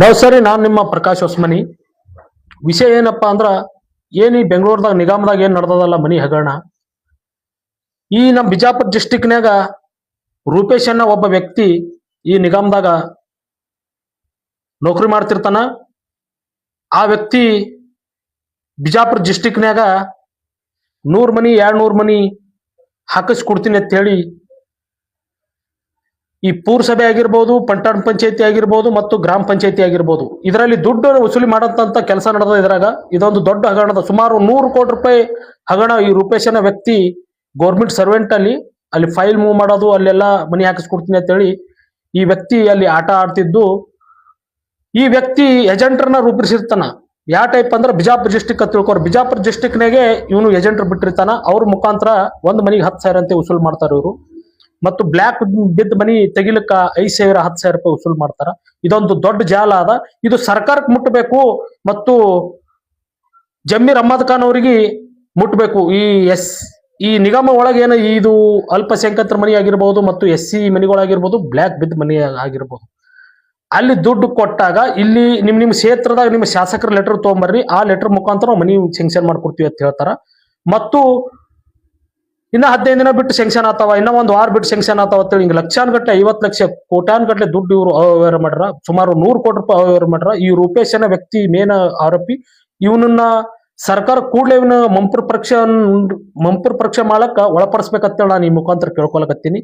ನಮಸ್ಕಾರಿ ನಾನು ನಿಮ್ಮ ಪ್ರಕಾಶ್ ಹೊಸ್ಮನಿ. ವಿಷಯ ಏನಪ್ಪಾ ಅಂದ್ರ, ಏನ್ ಈ ಬೆಂಗಳೂರದಾಗ ನಿಗಮದಾಗ ಏನ್ ನಡ್ದದಲ್ಲ ಮನಿ ಹಗರಣ? ಈ ನಮ್ಮ ಬಿಜಾಪುರ ಡಿಸ್ಟಿಕ್ನ್ಯಾಗ ರೂಪೇಶ್ ಅನ್ನ ಒಬ್ಬ ವ್ಯಕ್ತಿ ಈ ನಿಗಮದಾಗ ನೌಕರಿ ಮಾಡ್ತಿರ್ತಾನ. ಆ ವ್ಯಕ್ತಿ ಬಿಜಾಪುರ ಡಿಸ್ಟಿಕ್ನ್ಯಾಗ ನೂರು ಮನಿ ಎರಡ್ ನೂರ್ ಮನಿ ಹಾಕಿಸ್ಕೊಡ್ತೀನಿ ಅಂತ ಹೇಳಿ ಈ ಪೂರಸಭೆ ಆಗಿರ್ಬೋದು, ಪಂಟಾಣ್ ಪಂಚಾಯತಿ ಆಗಿರ್ಬೋದು ಮತ್ತು ಗ್ರಾಮ ಪಂಚಾಯತಿ ಆಗಿರ್ಬೋದು. ಇದರಲ್ಲಿ ದುಡ್ಡು ವಸೂಲಿ ಮಾಡಂತ ಕೆಲಸ ನಡೆದ ಇದ್ರಾಗ ಇದೊಂದು ದೊಡ್ಡ ಹಗರಣದ ಸುಮಾರು ನೂರು ಕೋಟಿ ರೂಪಾಯಿ ಹಗರಣ ಈ ರೂಪೇಶನ ವ್ಯಕ್ತಿ ಗೌರ್ಮೆಂಟ್ ಸರ್ವೆಂಟ್ ಅಲ್ಲಿ ಅಲ್ಲಿ ಫೈಲ್ ಮೂವ್ ಮಾಡೋದು, ಅಲ್ಲೆಲ್ಲ ಮನಿ ಹಾಕಿಸ್ಕೊಡ್ತೀನಿ ಅಂತ ಹೇಳಿ ಈ ವ್ಯಕ್ತಿ ಅಲ್ಲಿ ಆಟ ಆಡ್ತಿದ್ದು. ಈ ವ್ಯಕ್ತಿ ಏಜೆಂಟ್ರನ್ನ ರೂಪಿಸಿರ್ತಾನ. ಯಾವ ಟೈಪ್ ಅಂದ್ರೆ ಬಿಜಾಪುರ ಡಿಸ್ಟಿಕ್ ಅಂತ ತಿಳ್ಕೊರ್ ಬಿಜಾಪುರ ಡಿಸ್ಟಿಕ್ನಾಗೆ ಇವನು ಏಜೆಂಟ್ರು ಬಿಟ್ಟಿರ್ತಾನ. ಅವ್ರ ಮುಖಾಂತರ ಒಂದ್ ಮನಿಗೆ ಹತ್ತು ಸಾವಿರ ಅಂತ ವಸೂಲ್ ಮಾಡ್ತಾರೆ ಇವರು. ಮತ್ತು ಬ್ಲ್ಯಾಕ್ ಬಿದ್ದ ಮನಿ ತೆಗಿಲಿಕ್ಕ ಐದ್ ಸಾವಿರ, ಹತ್ತು ಸಾವಿರ ರೂಪಾಯಿ ವಸೂಲ್ ಮಾಡ್ತಾರ. ಇದೊಂದು ದೊಡ್ಡ ಜಾಲ ಅದ. ಇದು ಸರ್ಕಾರಕ್ಕೆ ಮುಟ್ಟಬೇಕು ಮತ್ತು ಜಮೀರ್ ಅಹಮದ್ ಖಾನ್ ಅವರಿಗೆ ಮುಟ್ಟಬೇಕು ಈ ಎಸ್, ಈ ನಿಗಮ ಒಳಗೇನು ಇದು ಅಲ್ಪಸಂಖ್ಯಾತರ ಮನಿ ಆಗಿರ್ಬೋದು ಮತ್ತು ಎಸ್ ಸಿ ಮನಿಗಳಾಗಿರ್ಬೋದು ಬ್ಲ್ಯಾಕ್ ಬಿದ್ದ ಮನಿ ಆಗಿರ್ಬೋದು. ಅಲ್ಲಿ ದುಡ್ಡು ಕೊಟ್ಟಾಗ ಇಲ್ಲಿ ನಿಮ್ ನಿಮ್ ಕ್ಷೇತ್ರದಾಗ ನಿಮ್ಮ ಶಾಸಕರ ಲೆಟರ್ ತಗೊಂಬರ್ರಿ. ಆ ಲೆಟರ್ ಮುಖಾಂತರ ಮನಿ ಸೆಂಕ್ಷನ್ ಮಾಡ್ಕೊಡ್ತೀವಿ ಅಂತ ಹೇಳ್ತಾರ. ಮತ್ತು ಇನ್ನ ಹದಿನೈದು ದಿನ ಬಿಟ್ಟು ಸೆಂಕ್ಷನ್ ಆತಾವ ಇನ್ನ ಒಂದ್ ವಾರ ಬಿಟ್ಟು ಸೆಂಕ್ಷನ್ ಆತಾವ ಅಂತೇಳಿ ಲಕ್ಷಾನ್ ಗಟ್ಟಲೆ ಐವತ್ ಲಕ್ಷ ಕೋಟ್ಯಾನ್ಗಟ್ಲೆ ದುಡ್ಡು ಇವರು ಅವ್ಯವಹಾರ ಮಾಡ್ರ. ಸುಮಾರು ನೂರು ಕೋಟಿ ರೂಪಾಯಿ ಅವ್ಯವಹಾರ ಮಾಡ್ರ. ಈ ರೂಪೇಶ್ ಅನ್ನೋ ವ್ಯಕ್ತಿ ಮೇನ್ ಆರೋಪಿ. ಇವನನ್ನ ಸರ್ಕಾರ ಕೂಡಲೇ ಇವನ ಮಂಪುರ್ ಪರೀಕ್ಷೆ ಮಂಪುರ್ ಪರೀಕ್ಷೆ ಮಾಡಕ್ಕ ಒಳಪಡಿಸ್ಬೇಕಂತೇಳಿ ನಾನು ಈ ಮುಖಾಂತರ ಕೇಳ್ಕೊಳಕತ್ತೀನಿ.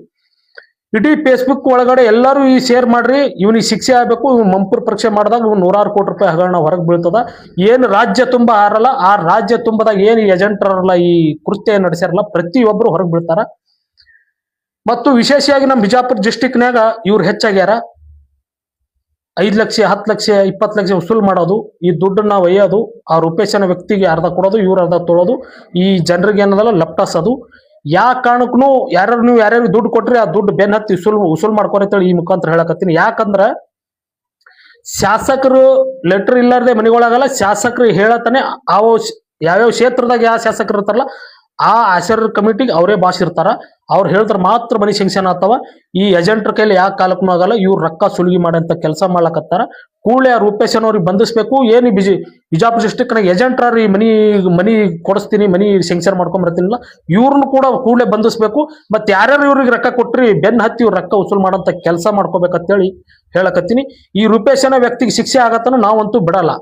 ಇಡೀ ಫೇಸ್ಬುಕ್ ಒಳಗಡೆ ಎಲ್ಲರೂ ಈ ಶೇರ್ ಮಾಡ್ರಿ, ಇವನಿಗೆ ಶಿಕ್ಷೆ ಆಗಬೇಕು, ಇವ್ನು ಮಂಪುರ್ ಪರೀಕ್ಷೆ ಮಾಡಿದಾಗ ಇವ್ನು ನೂರಾರು ಕೋಟಿ ರೂಪಾಯಿ ಹಗರಣ ಹೊರಗೆ ಬೀಳ್ತದ. ಏನು ರಾಜ್ಯ ತುಂಬ ಆರಲ್ಲ, ಆ ರಾಜ್ಯ ತುಂಬದಾಗ ಏನು ಏಜೆಂಟರಲ್ಲ ಈ ಕೃತ್ಯ ನಡೆಸ್ಯಾರಲ್ಲ ಪ್ರತಿಯೊಬ್ಬರು ಹೊರಗೆ ಬೀಳ್ತಾರ. ಮತ್ತು ವಿಶೇಷವಾಗಿ ನಮ್ಮ ಬಿಜಾಪುರ ಡಿಸ್ಟಿಕ್ನ್ಯಾಗ ಇವ್ರು ಹೆಚ್ಚಾಗ್ಯಾರ. ಐದು ಲಕ್ಷ, ಹತ್ತು ಲಕ್ಷ, ಇಪ್ಪತ್ತು ಲಕ್ಷ ವಸೂಲ್ ಮಾಡೋದು, ಈ ದುಡ್ಡನ್ನ ಒಯ್ಯೋದು, ಆ ರೂಪೇಶನ ವ್ಯಕ್ತಿಗೆ ಅರ್ಧ ಕೊಡೋದು, ಇವ್ರು ಅರ್ಧ ತೊಳೋದು, ಈ ಜನರಿಗೆ ಏನದಲ್ಲ ಲಪ್ಟಾಸೋದು ಯಾವ ಕಾರಣಕ್ಕೂ ಯಾರ್ಯಾರು ನೀವು ಯಾರ್ಯಾರು ದುಡ್ಡು ಕೊಟ್ರಿ, ಆ ದುಡ್ಡು ಬೆನ್ ಹತ್ತಿ ಉಸುಲ್ ಉಸುಲ್ ಮಾಡ್ಕೊರಿ ಅಂತೇಳಿ ಈ ಮುಖಾಂತರ ಹೇಳಕತ್ತೀನಿ. ಯಾಕಂದ್ರ ಶಾಸಕರು ಲೆಟರ್ ಇಲ್ಲಾರ್ದೆ ಮನೆಗೊಳಗಲ್ಲ, ಶಾಸಕರು ಹೇಳತಾನೆ ಶ- ಯಾವ್ಯಾವ ಕ್ಷೇತ್ರದಾಗ ಯಾವ ಶಾಸಕರು ಇರ್ತಾರಲ್ಲ ಆ ಆಶರ್ ಕಮಿಟಿಗೆ ಅವರೇ ಬಾಸ್ ಇರ್ತಾರ. ಅವ್ರು ಹೇಳಿದ್ರೆ ಮಾತ್ರ ಮನಿ ಸೆಂಕ್ಷನ್ ಆಗ್ತಾವ. ಈ ಏಜೆಂಟ್ರ ಕೈಲಿ ಯಾವ ಕಾಲಕ್ಕೂ ಆಗಲ್ಲ, ಇವ್ರು ರೊಕ್ಕ ಸುಲಿಗೆ ಮಾಡಂತ ಕೆಲಸ ಮಾಡ್ಲಕತ್ತಾರ. ಕೂಡಲೇ ಆ ರೂಪೇಶನ್ ಅವ್ರಿಗೆ ಬಂಧಿಸ್ಬೇಕು ಏನು ಬಿಜಿ ಬಿಜಾಪುರ ಡಿಸ್ಟಿಕ್ನಾಗ ಏಜೆಂಟ್ರ ಈ ಮನಿ ಮನಿ ಕೊಡಿಸ್ತೀನಿ, ಮನಿ ಸೆಂಕ್ಷನ್ ಮಾಡ್ಕೊಂಬರ್ತೀನಿಲ್ಲ ಇವ್ರನ್ನ ಕೂಡ ಕೂಡಲೇ ಬಂಧಿಸ್ಬೇಕು ಮತ್ತೆ ಯಾರ್ಯಾರು ಇವ್ರಿಗೆ ರೊಕ್ಕ ಕೊಟ್ರಿ, ಬೆನ್ ಹತ್ತಿ ಇವ್ರು ರೊಕ್ಕ ವಸೂಲ್ ಮಾಡೋಂಥ ಕೆಲಸ ಮಾಡ್ಕೋಬೇಕಂತೇಳಿ ಹೇಳಕತ್ತೀನಿ. ಈ ರೂಪೇಶನ ವ್ಯಕ್ತಿಗೆ ಶಿಕ್ಷೆ ಆಗತ್ತನ ನಾವಂತೂ ಬಿಡಲ್ಲ.